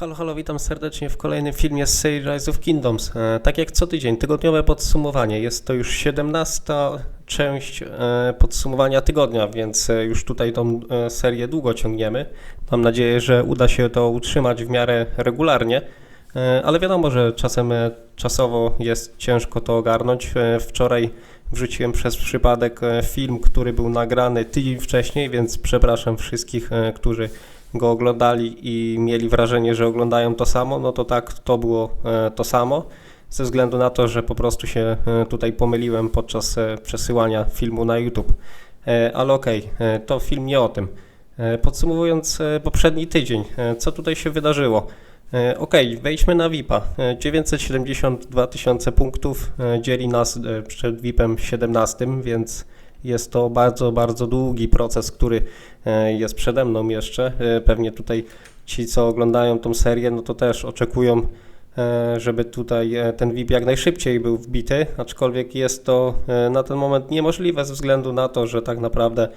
Halo, halo, witam serdecznie w kolejnym filmie z serii Rise of Kingdoms. E, tak jak co tydzień, tygodniowe podsumowanie. Jest to już 17 część e, podsumowania tygodnia, więc e, już tutaj tą serię długo ciągniemy. Mam nadzieję, że uda się to utrzymać w miarę regularnie, ale wiadomo, że czasem czasowo jest ciężko to ogarnąć. Wczoraj wrzuciłem przez przypadek film, który był nagrany tydzień wcześniej, więc przepraszam wszystkich, którzy go oglądali i mieli wrażenie, że oglądają to samo, no to tak, to było e, to samo. Ze względu na to, że po prostu się e, tutaj pomyliłem podczas e, przesyłania filmu na YouTube. Ale okej, e, to film nie o tym. Podsumowując poprzedni tydzień, co tutaj się wydarzyło? Okej, wejdźmy na VIP-a. E, 972 tysiące punktów dzieli nas przed VIP-em 17, więc jest to bardzo, bardzo długi proces, który e, jest przede mną jeszcze. E, Pewnie tutaj ci, co oglądają tą serię, no to też oczekują, e, żeby tutaj ten VIP jak najszybciej był wbity, aczkolwiek jest to na ten moment niemożliwe ze względu na to, że tak naprawdę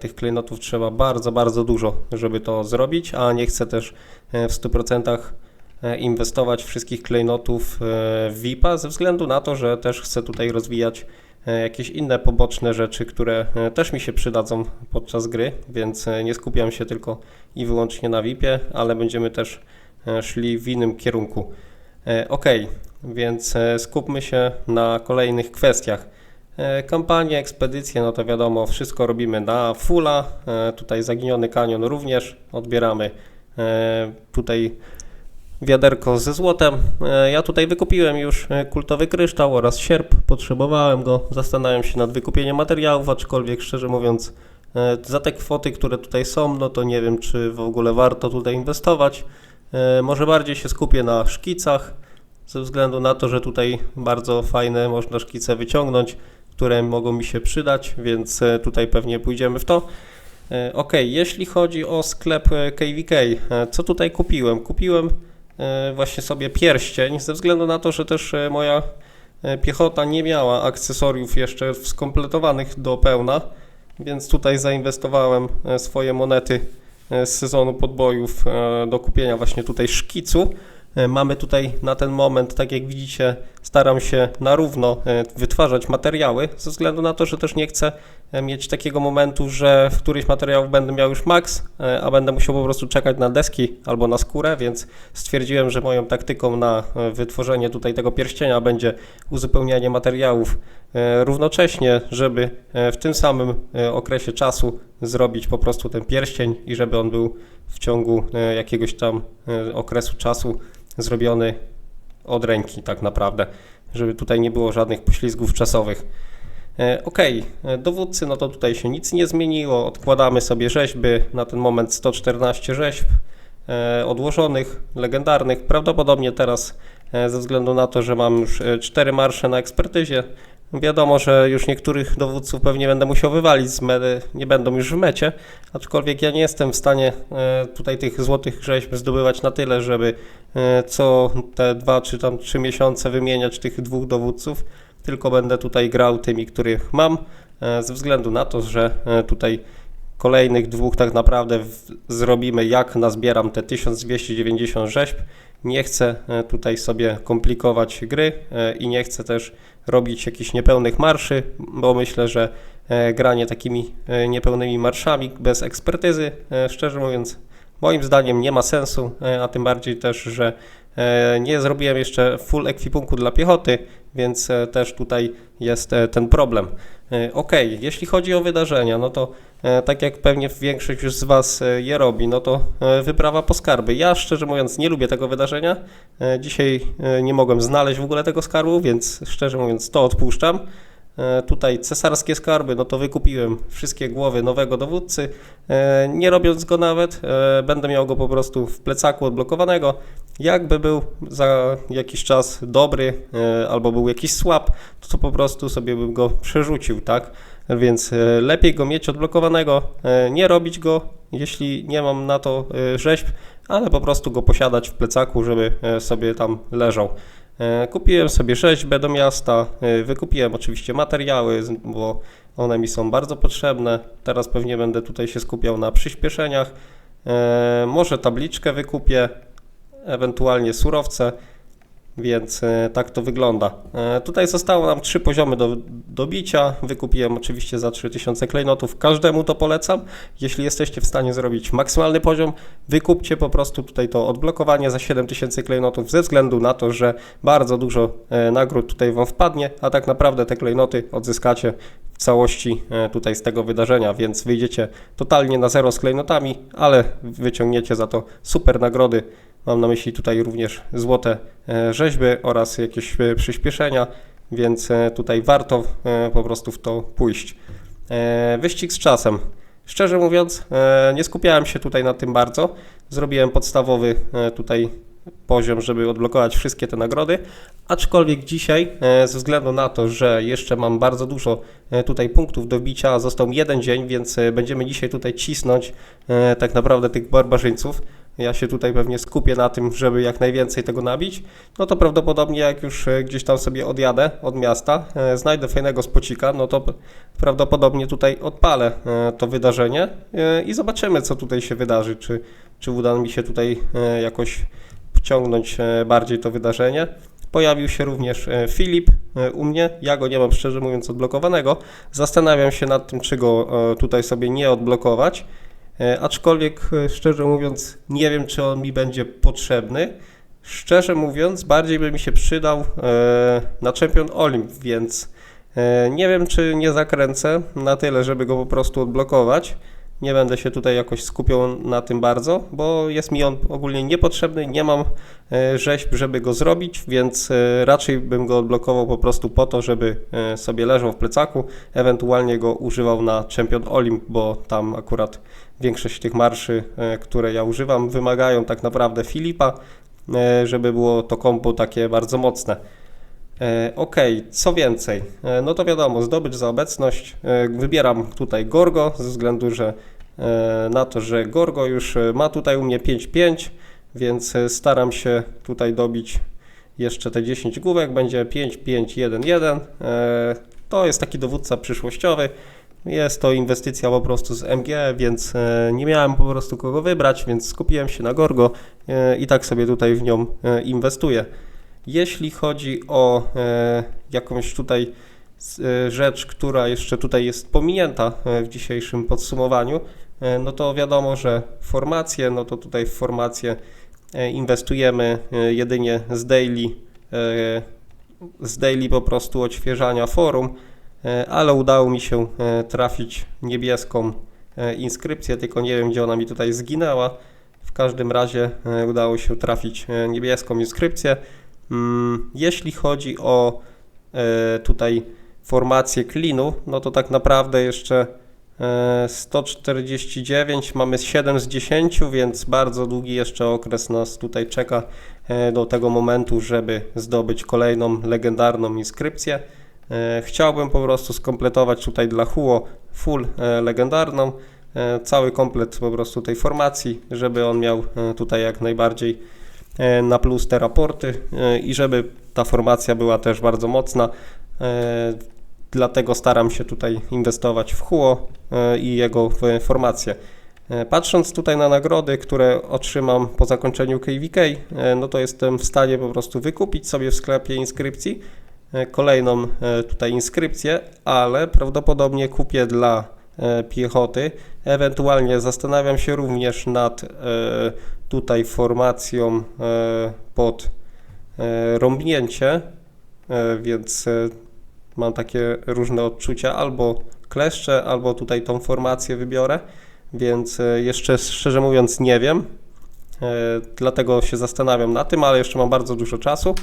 tych klejnotów trzeba bardzo, bardzo dużo, żeby to zrobić, a nie chcę też w 100% e, inwestować wszystkich klejnotów VIP-a ze względu na to, że też chcę tutaj rozwijać jakieś inne poboczne rzeczy, które e, też mi się przydadzą podczas gry, więc e, nie skupiam się tylko i wyłącznie na VIP-ie, ale będziemy też e, szli w innym kierunku. E, Ok, więc e, skupmy się na kolejnych kwestiach. E, Kampanie, ekspedycje, no to wiadomo, wszystko robimy na fulla. E, Tutaj zaginiony kanion również odbieramy. E, Tutaj wiaderko ze złotem. E, Ja tutaj wykupiłem już e, kultowy kryształ oraz sierp, potrzebowałem go. Zastanawiam się nad wykupieniem materiałów, aczkolwiek szczerze mówiąc, e, za te kwoty, które tutaj są, no to nie wiem, czy w ogóle warto tutaj inwestować. Może bardziej się skupię na szkicach, ze względu na to, że tutaj bardzo fajne można szkice wyciągnąć, które mogą mi się przydać, więc tutaj pewnie pójdziemy w to. Ok, jeśli chodzi o sklep KVK, co tutaj kupiłem? Kupiłem właśnie sobie pierścień, ze względu na to, że też e, moja e, piechota nie miała akcesoriów jeszcze skompletowanych do pełna, więc tutaj zainwestowałem e, swoje monety e, z sezonu podbojów e, do kupienia właśnie tutaj szkicu. E, Mamy tutaj na ten moment, tak jak widzicie, staram się na równo e, wytwarzać materiały, ze względu na to, że też nie chcę e, mieć takiego momentu, że w któryś materiałów będę miał już maks, e, a będę musiał po prostu czekać na deski albo na skórę, więc stwierdziłem, że moją taktyką na wytworzenie tutaj tego pierścienia będzie uzupełnianie materiałów równocześnie, żeby w tym samym okresie czasu zrobić po prostu ten pierścień i żeby on był w ciągu jakiegoś tam okresu czasu zrobiony od ręki tak naprawdę, żeby tutaj nie było żadnych poślizgów czasowych. E, Ok, e, dowódcy, no to tutaj się nic nie zmieniło. Odkładamy sobie rzeźby. Na ten moment 114 rzeźb e, odłożonych, legendarnych. Prawdopodobnie teraz, ze względu na to, że mam już 4 marsze na ekspertyzie, wiadomo, że już niektórych dowódców pewnie będę musiał wywalić z nie będą już w mecie, aczkolwiek ja nie jestem w stanie e, tutaj tych złotych rzeźb zdobywać na tyle, żeby e, co te dwa czy tam trzy miesiące wymieniać tych dwóch dowódców, tylko będę tutaj grał tymi, których mam, e, ze względu na to, że tutaj kolejnych dwóch tak naprawdę zrobimy jak nazbieram te 1290 rzeźb. Nie chcę e, tutaj sobie komplikować gry e, i nie chcę też robić jakichś niepełnych marszy, bo myślę, że e, granie takimi niepełnymi marszami bez ekspertyzy, szczerze mówiąc, moim zdaniem nie ma sensu, a tym bardziej też, że nie zrobiłem jeszcze full ekwipunku dla piechoty, więc też tutaj jest ten problem. E, Ok, jeśli chodzi o wydarzenia, no to e, tak jak pewnie większość już z Was e, je robi, no to wyprawa po skarby. Ja szczerze mówiąc nie lubię tego wydarzenia. Dzisiaj nie mogłem znaleźć w ogóle tego skarbu, więc szczerze mówiąc to odpuszczam. E, Tutaj cesarskie skarby, no to wykupiłem wszystkie głowy nowego dowódcy, e, nie robiąc go nawet, e, będę miał go po prostu w plecaku odblokowanego. Jakby był za jakiś czas dobry albo był jakiś słab, to, to po prostu sobie bym go przerzucił, tak? Więc lepiej go mieć odblokowanego, nie robić go, jeśli nie mam na to rzeźb, ale po prostu go posiadać w plecaku, żeby sobie tam leżał. E, Kupiłem sobie rzeźbę do miasta, e, wykupiłem oczywiście materiały, bo one mi są bardzo potrzebne. Teraz pewnie będę tutaj się skupiał na przyspieszeniach. E, Może tabliczkę wykupię. ewentualnie surowce, więc tak to wygląda. Tutaj zostało nam trzy poziomy do, do bicia. Wykupiłem oczywiście za 3000 klejnotów. Każdemu to polecam. Jeśli jesteście w stanie zrobić maksymalny poziom, wykupcie po prostu tutaj to odblokowanie za 7000 klejnotów ze względu na to, że bardzo dużo e, nagród tutaj Wam wpadnie, a tak naprawdę te klejnoty odzyskacie w całości e, tutaj z tego wydarzenia, więc wyjdziecie totalnie na zero z klejnotami, ale wyciągniecie za to super nagrody. Mam na myśli tutaj również złote e, rzeźby oraz jakieś przyspieszenia, więc e, tutaj warto e, po prostu w to pójść. E, Wyścig z czasem. Szczerze mówiąc, nie skupiałem się tutaj na tym bardzo. Zrobiłem podstawowy tutaj poziom, żeby odblokować wszystkie te nagrody, aczkolwiek dzisiaj, ze względu na to, że jeszcze mam bardzo dużo tutaj punktów do wbicia, a został mi jeden dzień, więc będziemy dzisiaj tutaj cisnąć tak naprawdę tych barbarzyńców. Ja się tutaj pewnie skupię na tym, żeby jak najwięcej tego nabić. No to prawdopodobnie jak już e, gdzieś tam sobie odjadę od miasta, e, znajdę fajnego spocika, no to prawdopodobnie tutaj odpalę e, to wydarzenie i zobaczymy, co tutaj się wydarzy. Czy, czy uda mi się tutaj jakoś wciągnąć bardziej to wydarzenie. Pojawił się również Filip u mnie. Ja go nie mam szczerze mówiąc odblokowanego. Zastanawiam się nad tym, czy go tutaj sobie nie odblokować. E, Aczkolwiek e, szczerze mówiąc nie wiem, czy on mi będzie potrzebny. Szczerze mówiąc, bardziej by mi się przydał e, na Champion Olimp, więc nie wiem, czy nie zakręcę na tyle, żeby go po prostu odblokować. Nie będę się tutaj jakoś skupiał na tym bardzo, bo jest mi on ogólnie niepotrzebny, nie mam e, rzeźb, żeby go zrobić, więc e, raczej bym go odblokował po prostu po to, żeby e, sobie leżał w plecaku, ewentualnie go używał na Champion Olimp, bo tam akurat większość tych marszy, które ja używam, wymagają tak naprawdę Filipa, żeby było to kombo takie bardzo mocne. E, Okej, co więcej? E, No to wiadomo, zdobycz za obecność. E, Wybieram tutaj Gorgo, ze względu że, na to, że Gorgo już ma tutaj u mnie 5-5, więc staram się tutaj dobić jeszcze te 10 główek. Będzie 5-5-1-1. E, To jest taki dowódca przyszłościowy. Jest to inwestycja po prostu z MG, więc nie miałem po prostu kogo wybrać, więc skupiłem się na Gorgo i tak sobie tutaj w nią inwestuję. Jeśli chodzi o e, jakąś tutaj e, rzecz, która jeszcze tutaj jest pominięta e, w dzisiejszym podsumowaniu, no to wiadomo, że formacje, no to tutaj w formacje inwestujemy jedynie z daily, z daily po prostu odświeżania forum, ale udało mi się trafić niebieską inskrypcję, tylko nie wiem, gdzie ona mi tutaj zginęła. W każdym razie udało się trafić niebieską inskrypcję. Mm, Jeśli chodzi o e, tutaj formację klinu, no to tak naprawdę jeszcze e, 149, mamy 7 z 10, więc bardzo długi jeszcze okres nas tutaj czeka e, do tego momentu, żeby zdobyć kolejną legendarną inskrypcję. E, Chciałbym po prostu skompletować tutaj dla Huo full e, legendarną, e, cały komplet po prostu tej formacji, żeby on miał e, tutaj jak najbardziej e, na plus te raporty e, i żeby ta formacja była też bardzo mocna. E, Dlatego staram się tutaj inwestować w Huo e, i jego formację. E, Patrząc tutaj na nagrody, które otrzymam po zakończeniu KVK, e, no to jestem w stanie po prostu wykupić sobie w sklepie inskrypcji e, kolejną e, tutaj inskrypcję, ale prawdopodobnie kupię dla e, piechoty. Ewentualnie zastanawiam się również nad e, tutaj formacją e, pod e, rąbnięcie, e, więc mam takie różne odczucia, albo kleszcze, albo tutaj tą formację wybiorę, więc jeszcze szczerze mówiąc nie wiem, dlatego się zastanawiam na tym, ale jeszcze mam bardzo dużo czasu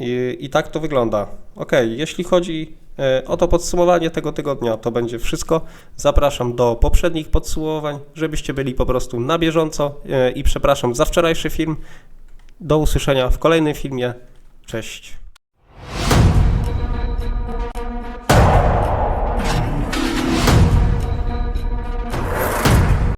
i, i tak to wygląda. Ok, jeśli chodzi e, o to podsumowanie tego tygodnia, to będzie wszystko. Zapraszam do poprzednich podsumowań, żebyście byli po prostu na bieżąco e, i przepraszam za wczorajszy film. Do usłyszenia w kolejnym filmie. Cześć.